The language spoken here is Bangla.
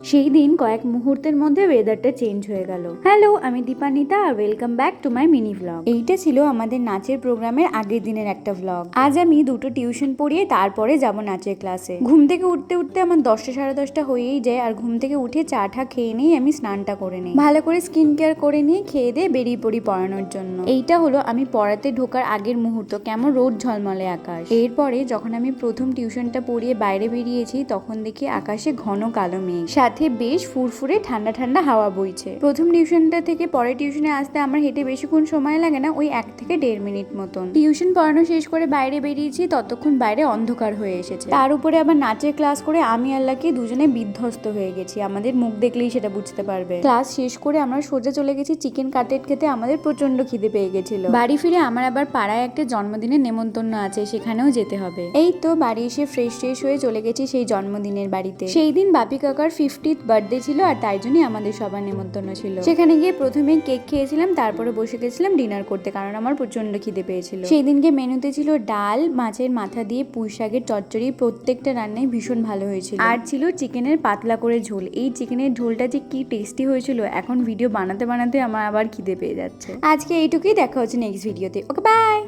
সেই দিন কয়েক মুহূর্তের মধ্যে ওয়েদারটা চেঞ্জ হয়ে গেল। হ্যালো আমি দীপানিতা আর welcome back to my mini vlog এইটা ছিল আমাদের নাচের প্রোগ্রামের আগের দিনের একটা ভ্লগ আজ আমি দুটো টিউশন পড়িয়ে তারপরে যাব নাচের ক্লাসে ঘুম থেকে উঠতে উঠতে আমার দশটা সাড়ে দশটা হয়েই যায় আর ঘুম থেকে উঠে চা ঠা খেয়ে নিয়ে আমি স্নানটা করে নিই। ভালো করে স্কিন কেয়ার করে নিয়ে খেয়ে দিয়ে বেরিয়ে পড়ি পড়ানোর জন্য। এইটা হলো আমি পড়াতে ঢোকার আগের মুহূর্ত, কেমন রোদ ঝলমলে আকাশ। এরপরে যখন আমি প্রথম টিউশনটা পড়িয়ে বাইরে বেরিয়েছি, তখন দেখি আকাশে ঘন কালো মেঘ। সাথে বেশ ফুরফুরে ঠান্ডা ঠান্ডা হাওয়া বইছে। প্রথম টিউশনটা থেকে পরে টিউশনে আসতে আমার হেঁটে বেশিক্ষণ সময় লাগে না, ওই এক থেকে দেড় মিনিট মতন। টিউশন পড়ানো শেষ করে বাইরে বেরিয়েছি, ততক্ষণ বাইরে অন্ধকার হয়ে এসেছে। তার উপরে আবার নাচের ক্লাস করে আমি আল্লাহকে দুজনে বিধ্বস্ত হয়ে গেছি। আমাদের মুখ দেখলেই সেটা বুঝতে পারবে। ক্লাস শেষ করে আমরা সোজা চলে গেছি চিকেন কাটলেট খেতে, আমাদের প্রচণ্ড খিদে পেয়ে গেছিল। বাড়ি ফিরে আমার আবার পাড়ায় একটা জন্মদিনের নেমন্তন্ন আছে, সেখানেও যেতে হবে। এই তো বাড়ি এসে ফ্রেশ ফ্রেশ হয়ে চলে গেছি সেই জন্মদিনের বাড়িতে। সেই দিন বাপি কাকার ফিফটিথ বার্থডে ছিল আর তাই জন্যই আমাদের সবার নেমন্তন্ন ছিল। সেখানে গিয়ে প্রথমে কেক খেয়েছিলাম, তারপরে বসে গেছিলাম ডিনার করতে কারণ আমার প্রচণ্ড খিদে পেয়েছিল। সেই দিনকে মেনুতে ছিল ডাল, মাছের মাথা দিয়ে পুঁই শাকের চচ্চড়ি, প্রত্যেকটা রান্নাই ভীষণ ভালো হয়েছিল। আর ছিল চিকেনের পাতলা করে ঝোল। এই চিকেনের ঝোলটা যে কি টেস্টি হয়েছিল, এখন ভিডিও বানাতে বানাতে আমার আবার খিদে পেয়ে যাচ্ছে। আজকে এইটুকুই, দেখা হচ্ছে নেক্সট ভিডিওতে ওকে বাই